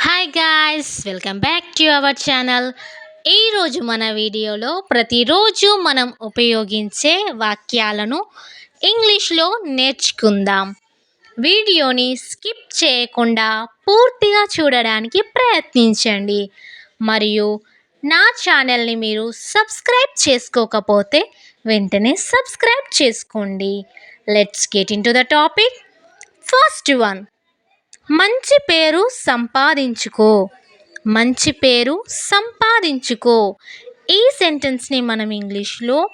Hi guys welcome back to our channel ఈరోజు మన వీడియోలో ప్రతిరోజు మనం ఉపయోగించే వాక్యాలను ఇంగ్లీష్లో నేర్చుకుందాం. వీడియోని స్కిప్ చేయకుండా పూర్తిగా చూడడానికి ప్రయత్నించండి. మరియు నా ఛానల్ని మీరు సబ్స్క్రైబ్ చేసుకోకపోతే వెంటనే సబ్స్క్రైబ్ చేసుకోండి. Let's get into the topic first one మంచి పేరు సంపాదించుకో. మంచి పేరు సంపాదించుకో. ఈ సెంటెన్స్ని మనం ఇంగ్లీష్లో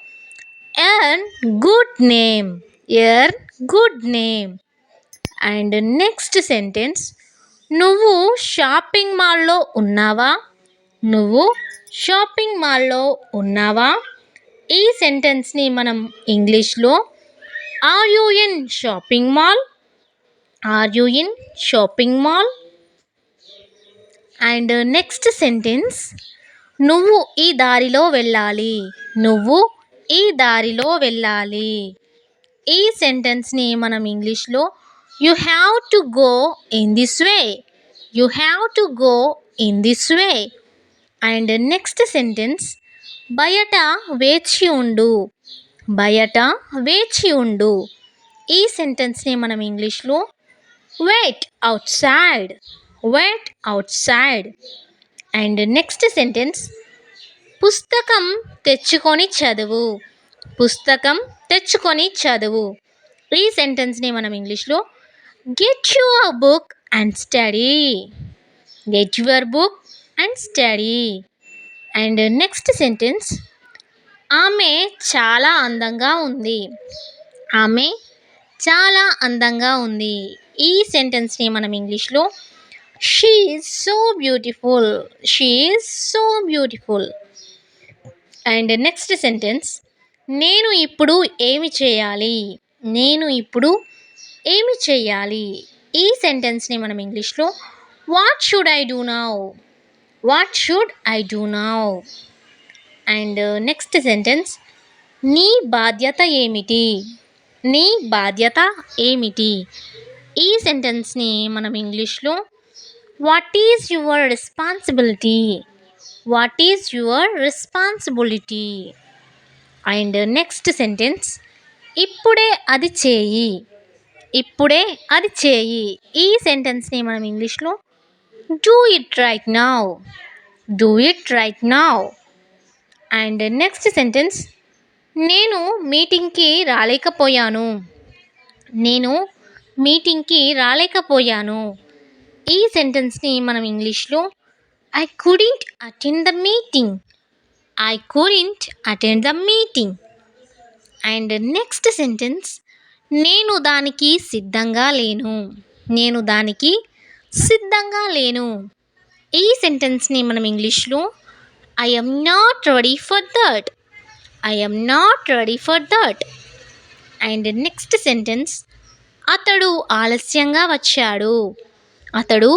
earn good name. Earn good name. And next sentence నువ్వు షాపింగ్ మాల్లో ఉన్నావా? నువ్వు షాపింగ్ మాల్లో ఉన్నావా? ఈ సెంటెన్స్ని మనం ఇంగ్లీష్లో are you in shopping mall? Are you in shopping mall and next sentence నువ్వు ఈ దారిలో వెళ్ళాలి. నువ్వు ఈ దారిలో వెళ్ళాలి. ఈ సెంటెన్స్ని మనం ఇంగ్లీష్లో you have to go in this way you have to go in this way and next sentence బయట వేచి ఉండు. బయట వేచి ఉండు. ఈ సెంటెన్స్ని మనం ఇంగ్లీష్లో wait outside wait outside and next sentence పుస్తకం తెచ్చుకొని చదువు. పుస్తకం తెచ్చుకొని చదువు. ఈ సెంటెన్స్ని మనం ఇంగ్లీష్లో get your book and study get your book and study and next sentence ఆమె చాలా అందంగా ఉంది. ఆమె చాలా అందంగా ఉంది. ఈ సెంటెన్స్ని మనం ఇంగ్లీష్లో she is so beautiful she is so beautiful and next sentence నేను ఇప్పుడు ఏమి చేయాలి? నేను ఇప్పుడు ఏమి చేయాలి? ఈ సెంటెన్స్ని మనం ఇంగ్లీష్లో what should I do now what should I do now and next sentence నీ బాధ్యత ఏమిటి? నీ బాధ్యత ఏమిటి? ఈ సెంటెన్స్ని మనం ఇంగ్లీష్లో what is your responsibility what is your responsibility and next sentence ఇప్పుడే అది చేయి. ఇప్పుడే అది చేయి. ఈ సెంటెన్స్ని మనం ఇంగ్లీష్లో do it right now do it right now and next sentence నేను మీటింగ్కి రాలేకపోయాను. నేను మీటింగ్కి రాలేకపోయాను. ఈ సెంటెన్స్ని మనం ఇంగ్లీష్లో I couldn't attend the meeting I couldn't attend the meeting and next sentence నేను దానికి సిద్ధంగా లేను. నేను దానికి సిద్ధంగా లేను. ఈ సెంటెన్స్ని మనం ఇంగ్లీష్లో I not ready for that I am not ready for that and next sentence అతడు ఆలస్యంగా వచ్చాడు. అతడు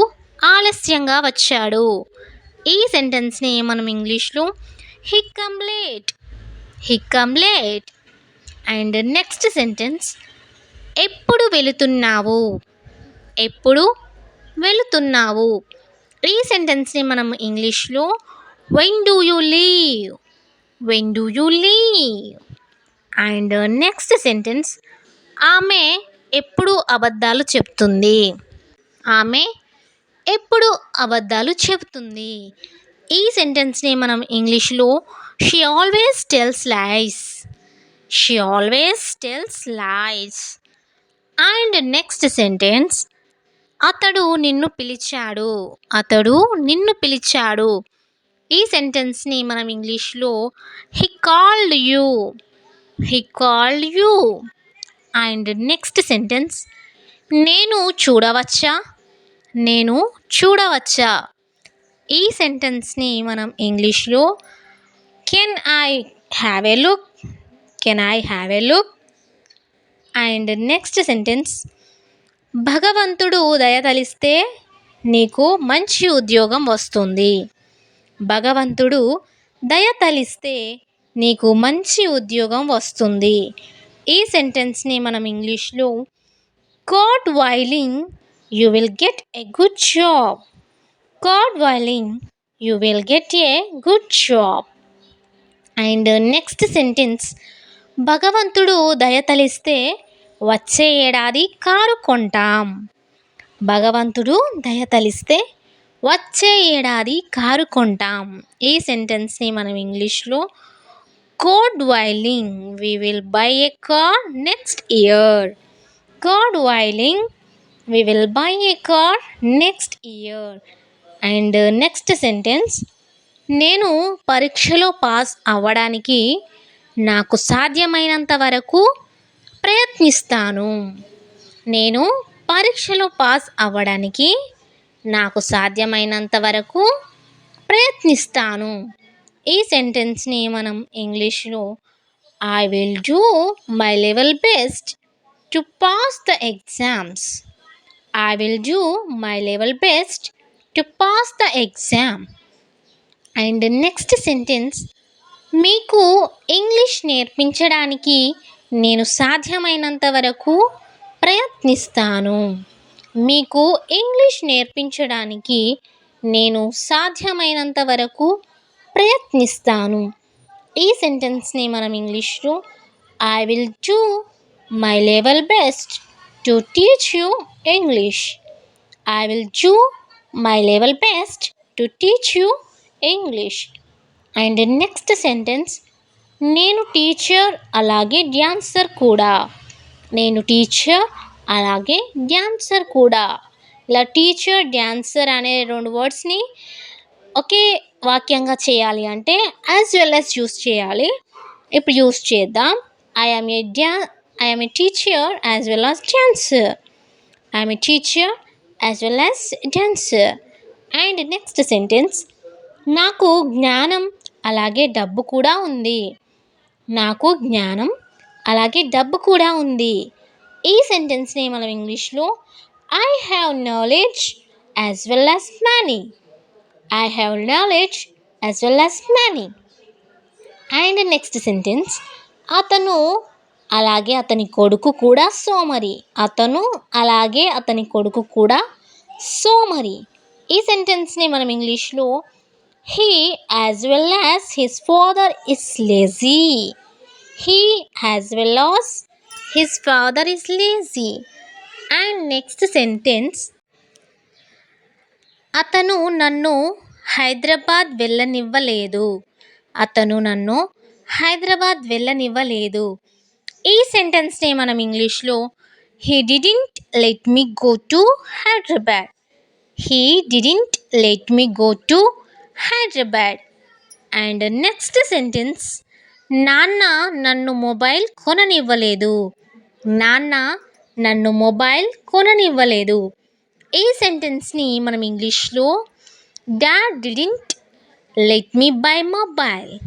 ఆలస్యంగా వచ్చాడు. ఈ సెంటెన్స్ని మనం ఇంగ్లీష్లో hick come late hick come late and next sentence ఎప్పుడు వెళుతున్నావు? ఎప్పుడు వెళుతున్నావు? ఈ సెంటెన్స్ని మనం ఇంగ్లీష్లో when do you leave when do you leave and next sentence ఆమె ఎప్పుడు అబద్ధాలు చెప్తుంది? ఆమె ఎప్పుడు అబద్ధాలు చెబుతుంది ఈ సెంటెన్స్ని మనం ఇంగ్లీష్లో she always tells lies she always tells lies and next sentence అతడు నిన్ను పిలిచాడు. అతడు నిన్ను పిలిచాడు. ఈ సెంటెన్స్ని మనం ఇంగ్లీష్లో he called you he called you and next sentence నేను చూడవచ్చా? నేను చూడవచ్చా? ఈ సెంటెన్స్ని మనం ఇంగ్లీష్లో can I have a look can I have a look and next sentence భగవంతుడు దయతలిస్తే నీకు మంచి ఉద్యోగం వస్తుంది భగవంతుడు దయ తలిస్తే నీకు మంచి ఉద్యోగం వస్తుంది. ఈ సెంటెన్స్ని మనం ఇంగ్లీష్లో God willing you will get a good job. God willing you will get a good job. And next sentence భగవంతుడు దయ తలిస్తే వచ్చే ఏడాది కారు కొంటాం. భగవంతుడు దయ తలిస్తే వచ్చే ఏడాది కారు కొంటాం ఈ సెంటెన్స్ని మనం ఇంగ్లీష్లో God willing. We will buy a car next year God willing. We will buy a car next year and next sentence నేను పరీక్షలో పాస్ అవ్వడానికి నాకు సాధ్యమైనంత వరకు ప్రయత్నిస్తాను. నేను పరీక్షలో పాస్ అవ్వడానికి నాకు సాధ్యమైనంత వరకు ప్రయత్నిస్తాను. ఈ సెంటెన్స్ని మనం ఇంగ్లీష్లో I will do my level best to pass the exams I will do my level best to pass the exam and next sentence మీకు ఇంగ్లీష్ నేర్పించడానికి నేను సాధ్యమైనంత వరకు ప్రయత్నిస్తాను. మీకు ఇంగ్లీష్ నేర్పించడానికి నేను సాధ్యమైనంత వరకు ప్రయత్నిస్తాను. ఈ సెంటెన్స్ని మనం ఇంగ్లీష్లో I will do my level best to teach you English. I will do my level best to teach you English. And next sentence నేను టీచర్ అలాగే డ్యాన్సర్ కూడా. నేను టీచర్ అలాగే డ్యాన్సర్ కూడా. ఇలా టీచర్ డ్యాన్సర్ అనే రెండు వర్డ్స్ని ఒకే వాక్యంగా చేయాలి అంటే యాజ్ వెల్ యాజ్ యూస్ చేయాలి. ఇప్పుడు యూస్ చేద్దాం. I'm a డ్యా I'm a teacher as well as dancer I'm a teacher as well as dancer and next sentence నాకు జ్ఞానం అలాగే డబ్బు కూడా ఉంది. నాకు జ్ఞానం అలాగే డబ్బు కూడా ఉంది. ఈ సెంటెన్స్ని మనం ఇంగ్లీష్లో I have knowledge as well as money I have knowledge as well as money and next sentence అతను అలాగే అతని కొడుకు కూడా సోమరి. అతను అలాగే అతని కొడుకు కూడా సోమరి. ఈ సెంటెన్స్ని మనం ఇంగ్లీష్లో he as well as his father is lazy he as well as his father is lazy and next sentence అతను నన్ను హైదరాబాద్ వెళ్ళనివ్వలేదు. అతను నన్ను హైదరాబాద్ వెళ్ళనివ్వలేదు. ఈ సెంటెన్స్ని మనం ఇంగ్లీష్లో he didn't let me go to Hyderabad he didn't let me go to Hyderabad and next sentence నాన్న నన్ను మొబైల్ కొననివ్వలేదు. నాన్న నన్ను మొబైల్ కొననివ్వలేదు. ఈ సెంటెన్స్ని మనం ఇంగ్లీష్లో dad didn't let me buy mobile.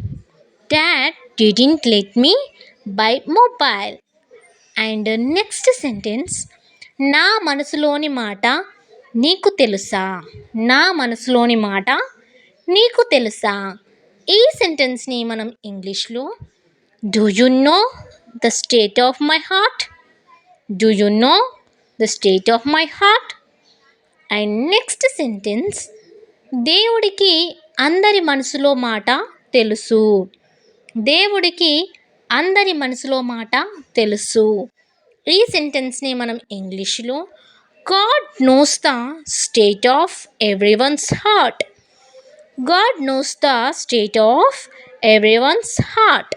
Dad didn't let me buy mobile. And next sentence నా మనసులోని మాట నీకు తెలుసా? నా మనసులోని మాట నీకు తెలుసా? ఈ సెంటెన్స్ని మనం ఇంగ్లీష్లో do you know the state of my heart do you know the state of my heart and next sentence దేవుడికి అందరి మనసులో మాట తెలుసు. దేవుడికి అందరి మనసులో మాట తెలుసు. ఈ సెంటెన్స్ని మనం ఇంగ్లీష్లో God knows the state of everyone's heart God knows the state of everyone's heart